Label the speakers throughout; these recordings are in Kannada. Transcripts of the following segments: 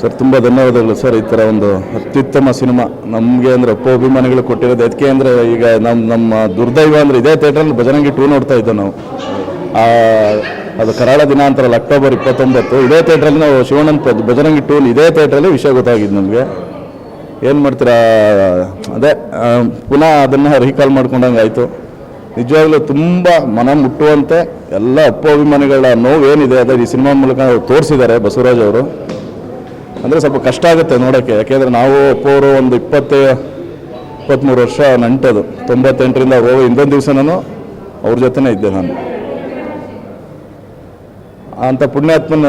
Speaker 1: ಸರ್, ತುಂಬ ಧನ್ಯವಾದಗಳು ಸರ್, ಈ ಥರ ಒಂದು ಅತ್ಯುತ್ತಮ ಸಿನಿಮಾ. ನಮಗೆ ಅಂದರೆ ಒಪ್ಪ ಅಭಿಮಾನಿಗಳು ಕೊಟ್ಟಿರೋದು ಅದಕ್ಕೆ ಅಂದರೆ ಈಗ ನಮ್ಮ ನಮ್ಮ ದುರ್ದೈವ ಅಂದರೆ ಇದೇ ಥಿಯೇಟ್ರಲ್ಲಿ ಭಜರಂಗಿ ಟೂ ನೋಡ್ತಾ ಇದ್ದೋ ನಾವು. ಅದು ಕರಾಳ ದಿನ ಅಂತಾರಲ್ಲ ಅಕ್ಟೋಬರ್ ಇಪ್ಪತ್ತೊಂಬತ್ತು, ಇದೇ ಥಿಯೇಟ್ರಲ್ಲಿ ನಾವು ಶಿವಣ್ಣನ ಭಜರಂಗಿ ಟೂ ಇದೇ ಥಿಯೇಟ್ರಲ್ಲಿ ವಿಷಯ ಗೊತ್ತಾಗಿದ್ದು ನಮಗೆ. ಏನು ಮಾಡ್ತೀರಾ? ಅದೇ ಪುನಃ ಅದನ್ನು ರೀಕಾಲ್ ಮಾಡ್ಕೊಂಡಂಗೆ ಆಯಿತು. ನಿಜವಾಗ್ಲೂ ತುಂಬ ಮನ ಮುಟ್ಟುವಂತೆ ಎಲ್ಲ ಅಪ್ಪ ಅಭಿಮಾನಿಗಳ ನೋವು ಏನಿದೆ ಅದೇ ಈ ಸಿನಿಮಾ ಮೂಲಕ ತೋರಿಸಿದ್ದಾರೆ ಬಸವರಾಜ್ ಅವರು. ಅಂದರೆ ಸ್ವಲ್ಪ ಕಷ್ಟ ಆಗುತ್ತೆ ನೋಡೋಕ್ಕೆ ಯಾಕೆಂದರೆ ನಾವು ಅಪ್ಪವರು ಒಂದು ಇಪ್ಪತ್ತೇ ಇಪ್ಪತ್ತ್ಮೂರು ವರ್ಷ ನಂಟದು. ತೊಂಬತ್ತೆಂಟರಿಂದ ಹೋಗಿ ಇನ್ನೊಂದು ದಿವಸ ನಾನು ಅವ್ರ ಜೊತೆನೇ ಇದ್ದೆ ನಾನು. ಅಂಥ ಪುಣ್ಯಾತ್ಮನ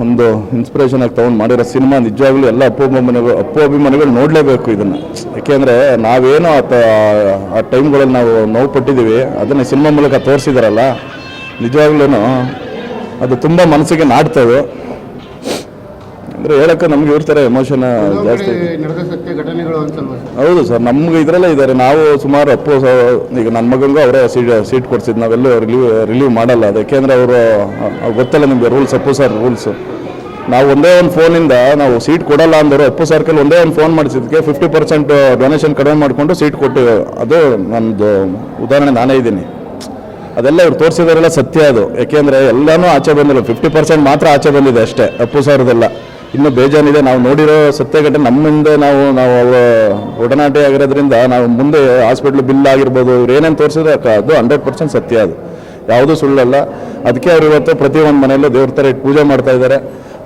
Speaker 1: ಒಂದು ಇನ್ಸ್ಪಿರೇಷನ್ ಆಗಿ ತೊಗೊಂಡು ಮಾಡಿರೋ ಸಿನಿಮಾ ನಿಜವಾಗ್ಲೂ ಎಲ್ಲ ಅಪ್ಪು ಅಭಿಮಾನಿಗಳು ಅಪ್ಪು ಅಭಿಮಾನಿಗಳು ನೋಡಲೇಬೇಕು ಇದನ್ನು. ಯಾಕೆಂದರೆ ನಾವೇನೋ ಆ ತ- ಆ ಟೈಮ್ಗಳಲ್ಲಿ ನಾವು ನೋವು ಪಟ್ಟಿದ್ದೀವಿ, ಅದನ್ನು ಸಿನಿಮಾ ಮೂಲಕ ತೋರಿಸಿದಾರಲ್ಲ ನಿಜವಾಗ್ಲೂ ಅದು ತುಂಬ ಮನಸ್ಸಿಗೆ ನಾಡ್ತವೆ ಅಂದರೆ ಹೇಳಕ್ಕೆ ನಮ್ಗೆ ಇರ್ತಾರೆ ಎಮೋಷನ್ ಜಾಸ್ತಿ. ಹೌದು ಸರ್ ನಮ್ಗೆ ಇದರಲ್ಲೇ ಇದ್ದಾರೆ. ನಾವು ಸುಮಾರು ಅಪ್ಪು ಈಗ ನನ್ನ ಮಗನಿಗೂ ಅವರೇ ಸೀಟ್ ಸೀಟ್ ಕೊಡ್ಸಿದ್ದು ನಾವೆಲ್ಲೂ ರಿಲೀವ್ ರಿಲೀವ್ ಮಾಡಲ್ಲ. ಅದು ಯಾಕೆಂದರೆ ಅವರು ಗೊತ್ತಲ್ಲ ನಿಮಗೆ ರೂಲ್ಸ್ ಅಪ್ಪು ಸರ್ ರೂಲ್ಸ್ ನಾವು ಒಂದೇ ಒಂದು ಫೋನಿಂದ ನಾವು ಸೀಟ್ ಕೊಡಲ್ಲ ಅಂದರು ಅಪ್ಪು ಸರ್ಕಲ್ ಒಂದೇ ಒಂದು ಫೋನ್ ಮಾಡಿಸಿದ್ದಕ್ಕೆ ಫಿಫ್ಟಿ ಪರ್ಸೆಂಟ್ ಡೊನೇಷನ್ ಕಡಿಮೆ ಮಾಡಿಕೊಂಡು ಸೀಟ್ ಕೊಟ್ಟು ಅದು ನಮ್ಮದು ಉದಾಹರಣೆ ನಾನೇ ಇದ್ದೀನಿ. ಅದೆಲ್ಲ ಇವ್ರು ತೋರಿಸಿದಾರೆಲ್ಲ ಸತ್ಯ ಅದು. ಯಾಕೆಂದರೆ ಎಲ್ಲನೂ ಆಚೆ ಬಂದಿಲ್ಲ. ಫಿಫ್ಟಿ ಪರ್ಸೆಂಟ್ ಮಾತ್ರ ಆಚೆ ಬಂದಿದೆ ಅಷ್ಟೇ ಅಪ್ಪು ಸರ್ದೆಲ್ಲ ಇನ್ನೂ ಬೇಜಾನಿದೆ. ನಾವು ನೋಡಿರೋ ಸತ್ಯಘಟನೆ ನಮ್ಮಿಂದ ನಾವು ನಾವು ಅವರ ಒಡನಾಟ ಆಗಿರೋದ್ರಿಂದ ನಾವು ಮುಂದೆ ಹಾಸ್ಪಿಟ್ಲ್ ಬಿಲ್ ಆಗಿರ್ಬೋದು, ಇವ್ರು ಏನೇನು ತೋರಿಸಿದ್ರೆ ಅದು ಹಂಡ್ರೆಡ್ ಪರ್ಸೆಂಟ್ ಸತ್ಯ ಅದು. ಯಾವುದೂ ಸುಳ್ಳಲ್ಲ. ಅದಕ್ಕೆ ಅವರು ಇವತ್ತು ಪ್ರತಿಯೊಂದು ಮನೆಯಲ್ಲೂ ದೇವ್ರ ಥರ ಇಟ್ಟು ಪೂಜೆ ಮಾಡ್ತಾ ಇದ್ದಾರೆ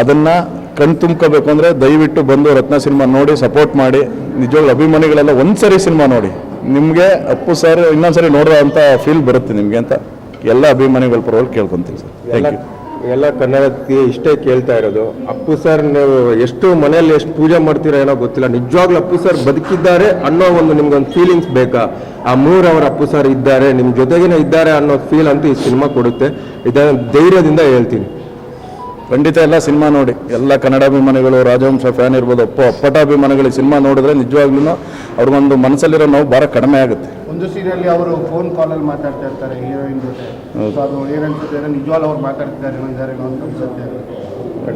Speaker 1: ಅದನ್ನು ಕಣ್ ತುಂಬ್ಕೋಬೇಕು ಅಂದರೆ ದಯವಿಟ್ಟು ಬಂದು ರತ್ನ ಸಿನಿಮಾ ನೋಡಿ ಸಪೋರ್ಟ್ ಮಾಡಿ. ನಿಜವಾಗ್ಲೂ ಅಭಿಮಾನಿಗಳೆಲ್ಲ ಒಂದು ಸರಿ ಸಿನಿಮಾ ನೋಡಿ. ನಿಮಗೆ ಅಪ್ಪು ಸರ್ ಇನ್ನೊಂದ್ಸರಿ ನೋಡೋ ಅಂತ ಫೀಲ್ ಬರುತ್ತೆ ನಿಮಗೆ ಅಂತ ಎಲ್ಲ ಅಭಿಮಾನಿಗಳ ಪರವಾಗಿ ಕೇಳ್ಕೊತೀವಿ ಸರ್ ಥ್ಯಾಂಕ್ ಯು
Speaker 2: ಎಲ್ಲ ಕನ್ನಡಕ್ಕೆ ಇಷ್ಟೇ ಕೇಳ್ತಾ ಇರೋದು. ಅಪ್ಪು ಸರ್, ನೀವು ಎಷ್ಟು ಮನೆಯಲ್ಲಿ ಎಷ್ಟು ಪೂಜೆ ಮಾಡ್ತೀರಾ ಏನೋ ಗೊತ್ತಿಲ್ಲ. ನಿಜವಾಗ್ಲೂ ಅಪ್ಪು ಸರ್ ಬದುಕಿದ್ದಾರೆ ಅನ್ನೋ ಒಂದು ನಿಮ್ಗೊಂದು ಫೀಲಿಂಗ್ಸ್ ಬೇಕಾ? ಆ ಮೂರು ಅವರ ಅಪ್ಪು ಸರ್ ಇದ್ದಾರೆ ನಿಮ್ಮ ಜೊತೆಗಿನ ಇದ್ದಾರೆ ಅನ್ನೋ ಫೀಲ್ ಅಂತೂ ಈ ಸಿನಿಮಾ ಕೊಡುತ್ತೆ. ಇದನ್ನು ಧೈರ್ಯದಿಂದ ಹೇಳ್ತೀನಿ.
Speaker 1: ಖಂಡಿತ ಎಲ್ಲ ಸಿನಿಮಾ ನೋಡಿ. ಎಲ್ಲ ಕನ್ನಡ ಅಭಿಮಾನಿಗಳು ರಾಜವಂಶ ಫ್ಯಾನ್ ಇರ್ಬೋದು, ಅಪ್ಪ ಅಪ್ಪಟ ಅಭಿಮಾನಿಗಳು ಸಿನಿಮಾ ನೋಡಿದ್ರೆ ನಿಜವಾಗ್ಲೂ ಅವ್ರಿಗೊಂದು ಮನಸ್ಸಲ್ಲಿರೋ ನೋವು ಭಾಳ ಕಡಿಮೆ ಆಗುತ್ತೆ.
Speaker 3: ಒಂದು ಸೀರಿಯಲ್ಲಿ ಅವರು ಫೋನ್ ಕಾಲಲ್ಲಿ ಮಾತಾಡ್ತಾ ಇರ್ತಾರೆ ಹೀರೋಯಿನ್ ಜೊತೆ. ಸೊ ಅದು ಏನನ್ಸುತ್ತೆ ನಿಜವಾಗ್ಲೂ ಅವ್ರು ಮಾತಾಡ್ತಿದ್ದಾರೆ ಇದ್ದಾರೆ ಅಂತ ಅನ್ಸುತ್ತೆ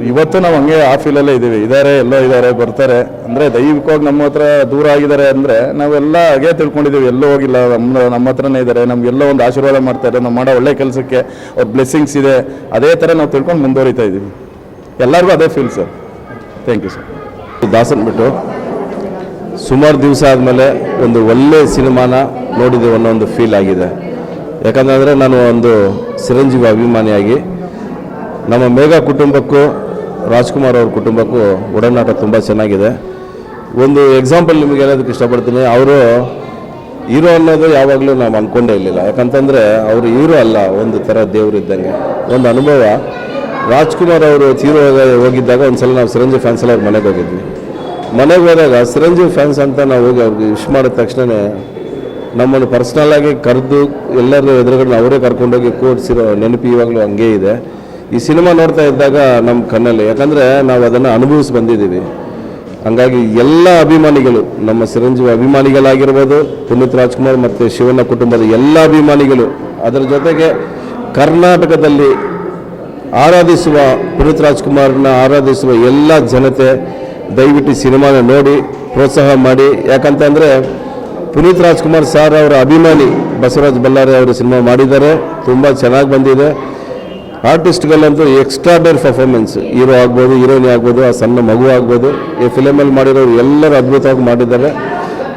Speaker 1: ಇವತ್ತು ನಾವು ಹಂಗೆ ಆ ಫೀಲಲ್ಲೇ ಇದ್ದೀವಿ. ಇದಾರೆ ಎಲ್ಲೋ ಇದ್ದಾರೆ ಬರ್ತಾರೆ. ಅಂದರೆ ದೈವಿಕವಾಗಿ ನಮ್ಮ ಹತ್ರ ದೂರ ಆಗಿದ್ದಾರೆ ಅಂದರೆ ನಾವೆಲ್ಲ ಹಾಗೆ ತಿಳ್ಕೊಂಡಿದ್ದೀವಿ. ಎಲ್ಲೋ ಹೋಗಿಲ್ಲ. ನಮ್ಮ ನಮ್ಮ ಹತ್ರನೇ ಇದ್ದಾರೆ. ನಮಗೆಲ್ಲ ಒಂದು ಆಶೀರ್ವಾದ ಮಾಡ್ತಾರೆ ನಾವು ಮಾಡೋ ಒಳ್ಳೆ ಕೆಲಸಕ್ಕೆ ಅವ್ರ ಬ್ಲೆಸ್ಸಿಂಗ್ಸ್ ಇದೆ. ಅದೇ ಥರ ನಾವು ತಿಳ್ಕೊಂಡು ಮುಂದುವರಿತಾ ಇದ್ದೀವಿ. ಎಲ್ಲರಿಗೂ ಅದೇ feel sir thank you sir Dasan ಬಿಟ್ಟು.
Speaker 4: ಸುಮಾರು ದಿವಸ ಆದಮೇಲೆ ಒಂದು ಒಳ್ಳೆ ಸಿನಿಮಾನ ನೋಡಿದ್ದೀವಿ ಅನ್ನೋ ಒಂದು ಫೀಲ್ ಆಗಿದೆ. ಯಾಕಂತಂದರೆ ನಾನು ಒಂದು ಚಿರಂಜೀವಿ ಅಭಿಮಾನಿಯಾಗಿ, ನಮ್ಮ ಮೇಘ ಕುಟುಂಬಕ್ಕೂ, ರಾಜ್ಕುಮಾರ್ ಅವ್ರ ಕುಟುಂಬಕ್ಕೂ ಒಡನಾಟ ತುಂಬ ಚೆನ್ನಾಗಿದೆ. ಒಂದು ಎಕ್ಸಾಂಪಲ್ ನಿಮಗೆ ಹೇಳೋದಕ್ಕೆ ಇಷ್ಟಪಡ್ತೀನಿ. ಅವರು ಹೀರೋ ಅನ್ನೋದು ಯಾವಾಗಲೂ ನಾವು ಅಂದ್ಕೊಂಡೇ ಇರಲಿಲ್ಲ. ಯಾಕಂತಂದರೆ ಅವರು ಹೀರೋ ಅಲ್ಲ, ಒಂದು ಥರ ದೇವರು ಇದ್ದಂಗೆ. ಒಂದು ಅನುಭವ. ರಾಜ್ಕುಮಾರ್ ಅವರು ತೀರೋ ಹೋಗಿದ್ದಾಗ ಒಂದು ಸಲ ನಾವು ಸಿರಂಜಿ ಫ್ಯಾನ್ಸ್ ಎಲ್ಲ ಅವ್ರ ಮನೆಗೆ ಹೋಗಿದ್ವಿ. ಮನೆಗೆ ಹೋದಾಗ ಚಿರಂಜೀವಿ ಫ್ಯಾನ್ಸ್ ಅಂತ ನಾವು ಹೋಗಿ ಅವ್ರಿಗೆ ವಿಶ್ ಮಾಡಿದ ತಕ್ಷಣವೇ ನಮ್ಮನ್ನು ಪರ್ಸ್ನಲ್ಲಾಗಿ ಕರೆದು ಎಲ್ಲರ ಎದುರುಗಡೆ ಅವರೇ ಕರ್ಕೊಂಡೋಗಿ ಕೂರಿಸಿರೋ ನೆನಪು ಇವಾಗಲೂ ಹಂಗೆ ಇದೆ. ಈ ಸಿನಿಮಾ ನೋಡ್ತಾ ಇದ್ದಾಗ ನಮ್ಮ ಕಣ್ಣಲ್ಲಿ, ಯಾಕಂದರೆ ನಾವು ಅದನ್ನು ಅನುಭವಿಸಿ ಬಂದಿದ್ದೀವಿ. ಹಂಗಾಗಿ ಎಲ್ಲ ಅಭಿಮಾನಿಗಳು, ನಮ್ಮ ಚಿರಂಜೀವಿ ಅಭಿಮಾನಿಗಳಾಗಿರ್ಬೋದು, ಪುನೀತ್ ರಾಜ್ಕುಮಾರ್ ಮತ್ತು ಶಿವಣ್ಣ ಕುಟುಂಬದ ಎಲ್ಲ ಅಭಿಮಾನಿಗಳು, ಅದರ ಜೊತೆಗೆ ಕರ್ನಾಟಕದಲ್ಲಿ ಆರಾಧಿಸುವ ಪುನೀತ್ ರಾಜ್ಕುಮಾರ್ನ ಆರಾಧಿಸುವ ಎಲ್ಲ ಜನತೆ ದಯವಿಟ್ಟು ಸಿನಿಮಾನ ನೋಡಿ, ಪ್ರೋತ್ಸಾಹ ಮಾಡಿ. ಯಾಕಂತಂದರೆ ಪುನೀತ್ ರಾಜ್ಕುಮಾರ್ ಸರ್ ಅವರ ಅಭಿಮಾನಿ ಬಸವರಾಜ್ ಬಳ್ಳಾರಿ ಅವರು ಸಿನಿಮಾ ಮಾಡಿದ್ದಾರೆ. ತುಂಬ ಚೆನ್ನಾಗಿ ಬಂದಿದೆ. ಆರ್ಟಿಸ್ಟ್ಗಳಂತೂ ಎಕ್ಸ್ಟ್ರಾಡರ್ ಪರ್ಫಾರ್ಮೆನ್ಸ್ ಹೀರೋ ಆಗ್ಬೋದು, ಹೀರೋಯಿನ್ ಆಗ್ಬೋದು, ಆ ಸಣ್ಣ ಮಗು ಆಗ್ಬೋದು. ಈ ಫಿಲಮಲ್ಲಿ ಮಾಡಿರೋರು ಎಲ್ಲರೂ ಅದ್ಭುತವಾಗಿ ಮಾಡಿದ್ದಾರೆ.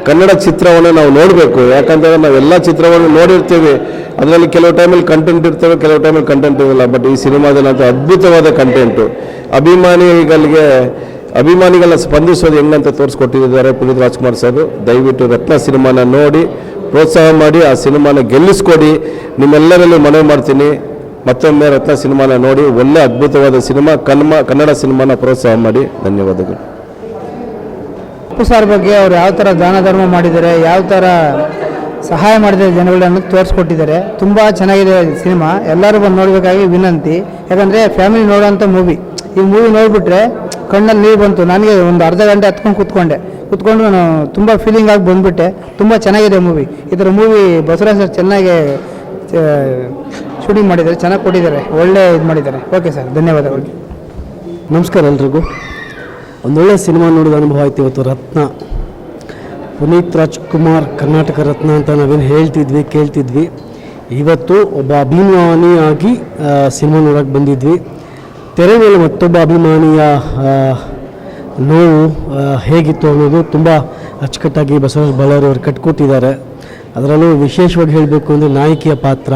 Speaker 4: ಕನ್ನಡ ಚಿತ್ರವನ್ನು ನಾವು ನೋಡಬೇಕು. ಯಾಕಂತಂದರೆ ನಾವು ಎಲ್ಲ ಚಿತ್ರವನ್ನು ನೋಡಿರ್ತೀವಿ. ಅದರಲ್ಲಿ ಕೆಲವು ಟೈಮಲ್ಲಿ ಕಂಟೆಂಟ್ ಇರ್ತವೆ, ಕೆಲವು ಟೈಮಲ್ಲಿ ಕಂಟೆಂಟ್ ಇರಲ್ಲ. ಬಟ್ ಈ ಸಿನಿಮಾದಲ್ಲಿ ಅದ್ಭುತವಾದ ಕಂಟೆಂಟು ಅಭಿಮಾನಿಗಳಿಗೆ ಅಭಿಮಾನಿಗಳ ಸ್ಪಂದಿಸೋದು ಹೆಂಗಂತ ತೋರಿಸ್ಕೊಟ್ಟಿದ್ದಾರೆ ಪುನೀತ್ ರಾಜ್ಕುಮಾರ್ ಸರ್ ದಯವಿಟ್ಟು ರತ್ನ ಸಿನಿಮಾನ ನೋಡಿ, ಪ್ರೋತ್ಸಾಹ ಮಾಡಿ, ಆ ಸಿನಿಮಾನ ಗೆಲ್ಲಿಸ್ಕೊಡಿ. ನಿಮ್ಮೆಲ್ಲರಲ್ಲೂ ಮನವಿ ಮಾಡ್ತೀನಿ. ಮತ್ತೊಮ್ಮೆ ರತ್ನ ಸಿನಿಮಾನ ನೋಡಿ, ಒಳ್ಳೆ ಅದ್ಭುತವಾದ ಸಿನಿಮಾ, ಕನ್ಮ, ಕನ್ನಡ ಸಿನಿಮಾನ ಪ್ರೋತ್ಸಾಹ ಮಾಡಿ. ಧನ್ಯವಾದಗಳು.
Speaker 5: ಅಪ್ಪು ಸಾರ್ ಬಗ್ಗೆ ಅವ್ರು ಯಾವ ಥರ ದಾನ ಧರ್ಮ ಮಾಡಿದ್ದಾರೆ, ಯಾವ ಥರ ಸಹಾಯ ಮಾಡಿದ್ದಾರೆ ಜನಗಳನ್ನ ತೋರಿಸ್ಕೊಟ್ಟಿದ್ದಾರೆ. ತುಂಬ ಚೆನ್ನಾಗಿದೆ ಸಿನಿಮಾ. ಎಲ್ಲರೂ ಬಂದು ನೋಡಬೇಕಾಗಿ ವಿನಂತಿ. ಯಾಕಂದರೆ ಫ್ಯಾಮಿಲಿ ನೋಡೋಂಥ ಮೂವಿ ಈ ಮೂವಿ ನೋಡಿಬಿಟ್ರೆ ಕಣ್ಣಲ್ಲಿ ನೀರು ಬಂತು. ನನಗೆ ಒಂದು ಅರ್ಧ ಗಂಟೆ ಹತ್ಕೊಂಡು ಕೂತ್ಕೊಂಡೆ. ಕೂತ್ಕೊಂಡು ನಾನು ತುಂಬ ಫೀಲಿಂಗ್ ಆಗಿ ಬಂದುಬಿಟ್ಟೆ. ತುಂಬ ಚೆನ್ನಾಗಿದೆ ಮೂವಿ ಥರ ಮೂವಿ ಬಸವರಾಜ್ ಸರ್ ಚೆನ್ನಾಗಿ ಶೂಟಿಂಗ್ ಮಾಡಿದ್ದಾರೆ. ಚೆನ್ನಾಗಿ ಕೊಟ್ಟಿದ್ದಾರೆ. ಒಳ್ಳೆ ಇದು ಮಾಡಿದ್ದಾರೆ. ಓಕೆ ಸರ್ ಧನ್ಯವಾದಗಳು.
Speaker 6: ನಮಸ್ಕಾರ ಎಲ್ರಿಗೂ. ಒಂದೊಳ್ಳೆ ಸಿನಿಮಾ ನೋಡಿದ ಅನುಭವ ಆಯ್ತು ಇವತ್ತು. ರತ್ನ. ಪುನೀತ್ ರಾಜ್ಕುಮಾರ್, ಕರ್ನಾಟಕ ರತ್ನ ಅಂತ ನಾವೇನು ಹೇಳ್ತಿದ್ವಿ, ಕೇಳ್ತಿದ್ವಿ. ಇವತ್ತು ಒಬ್ಬ ಅಭಿಮಾನಿಯಾಗಿ ಸಿನಿಮಾ ನೋಡೋಕ್ಕೆ ಬಂದಿದ್ವಿ. ತೆರೆ ಮೇಲೆ ಮತ್ತೊಬ್ಬ ಅಭಿಮಾನಿಯ ನೋವು ಹೇಗಿತ್ತು ಅನ್ನೋದು ತುಂಬ ಅಚ್ಚುಕಟ್ಟಾಗಿ ಬಸವರಾಜ ಬಳ್ಳಾರಿ ಅವರು ಅದರಲ್ಲೂ ವಿಶೇಷವಾಗಿ ಹೇಳಬೇಕು ಅಂದರೆ ನಾಯಕಿಯ ಪಾತ್ರ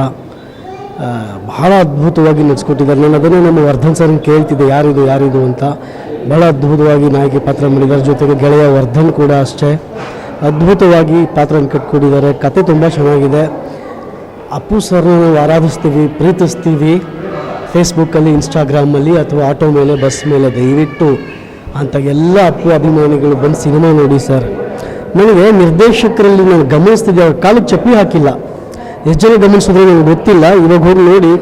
Speaker 6: ಬಹಳ ಅದ್ಭುತವಾಗಿ ನಡೆಸ್ಕೊಟ್ಟಿದ್ದಾರೆ. ನಾನು ಅದನ್ನೇ ನಮ್ಮ ವರ್ಧನ್ ಸರ್ ಕೇಳ್ತಿದ್ದೆ, ಯಾರಿದು ಯಾರಿದು ಅಂತ. ಬಹಳ ಅದ್ಭುತವಾಗಿ ನಾಯಕಿ ಪಾತ್ರ ಮಾಡಿದ್ದಾರೆ. ಜೊತೆಗೆ ಗೆಳೆಯ ವರ್ಧನ್ ಕೂಡ ಅಷ್ಟೇ. ಅದ್ಭುತವಾಗಿ ಪಾತ್ರನ ಕಟ್ಕೊಟ್ಟಿದ್ದಾರೆ. ಕತೆ ತುಂಬ ಚೆನ್ನಾಗಿದೆ. ಅಪ್ಪು ಸರ್ನ ನಾವು ಆರಾಧಿಸ್ತೀವಿ, ಪ್ರೀತಿಸ್ತೀವಿ. ಫೇಸ್ಬುಕ್ಕಲ್ಲಿ ಇನ್ಸ್ಟಾಗ್ರಾಮಲ್ಲಿ ಅಥವಾ ಆಟೋ ಮೇಲೆ ಬಸ್ ಮೇಲೆ ದಯವಿಟ್ಟು ಅಂತ ಎಲ್ಲ ಅಪ್ಪು ಅಭಿಮಾನಿಗಳು ಬಂದು ಸಿನಿಮಾ ನೋಡಿ ಸರ್. ನನಗೆ ನಿರ್ದೇಶಕರಲ್ಲಿ ನಾನು ಗಮನಿಸ್ತಿದ್ದೆ, ಅವ್ರ ಕಾಲಿಗೆ ಚಪ್ಪಲಿ ಹಾಕಿಲ್ಲ. ಎಷ್ಟು ಜನ ಗಮನಿಸಿದ್ರೆ ನನಗೆ ಗೊತ್ತಿಲ್ಲ. ಇವಾಗ ಹೋಗಿ ನೋಡಿ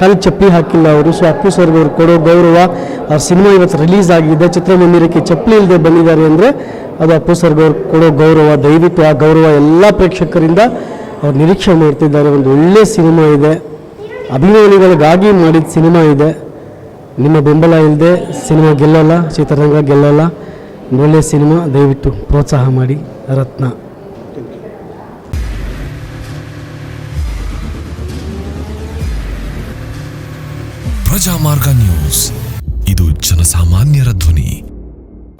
Speaker 6: ಕಾಲಿಗೆ ಚಪ್ಪಲಿ ಹಾಕಿಲ್ಲ ಅವರು. ಸೊ ಅಪ್ಪು ಸರ್ ಅವ್ರು ಕೊಡೋ ಗೌರವ, ಅವ್ರ ಸಿನಿಮಾ ಇವತ್ತು ರಿಲೀಸ್ ಆಗಿದೆ. ಚಿತ್ರಮಂದಿರಕ್ಕೆ ಚಪ್ಪಲಿ ಇಲ್ಲದೆ ಬಂದಿದ್ದಾರೆ ಅಂದರೆ ಅದು ಅಪ್ಪು ಸರ್ ಅವ್ರು ಕೊಡೋ ಗೌರವ, ದಯವಿಟ್ಟು ಆ ಗೌರವ ಎಲ್ಲ ಪ್ರೇಕ್ಷಕರಿಂದ ಅವ್ರು ನಿರೀಕ್ಷೆ ಮಾಡ್ತಿದ್ದಾರೆ. ಒಂದು ಒಳ್ಳೆ ಸಿನಿಮಾ ಇದೆ. ಅಭಿಮಾನಿಗಳಿಗಾಗಿ ಮಾಡಿದ ಸಿನಿಮಾ ಇದೆ. ನಿಮ್ಮ ಬೆಂಬಲ ಇಲ್ಲದೆ ಸಿನಿಮಾ ಗೆಲ್ಲಲ್ಲ, ಚಿತ್ರರಂಗ ಗೆಲ್ಲಲ್ಲ. ಒಳ್ಳೆ ಒಳ್ಳೆಯ ಸಿನಿಮಾ, ದಯವಿಟ್ಟು ಪ್ರೋತ್ಸಾಹ ಮಾಡಿ. ರತ್ನ.
Speaker 7: ಪ್ರಜಾಮಾರ್ಗ ನ್ಯೂಸ್. ಇದು ಜನಸಾಮಾನ್ಯರ ಧ್ವನಿ.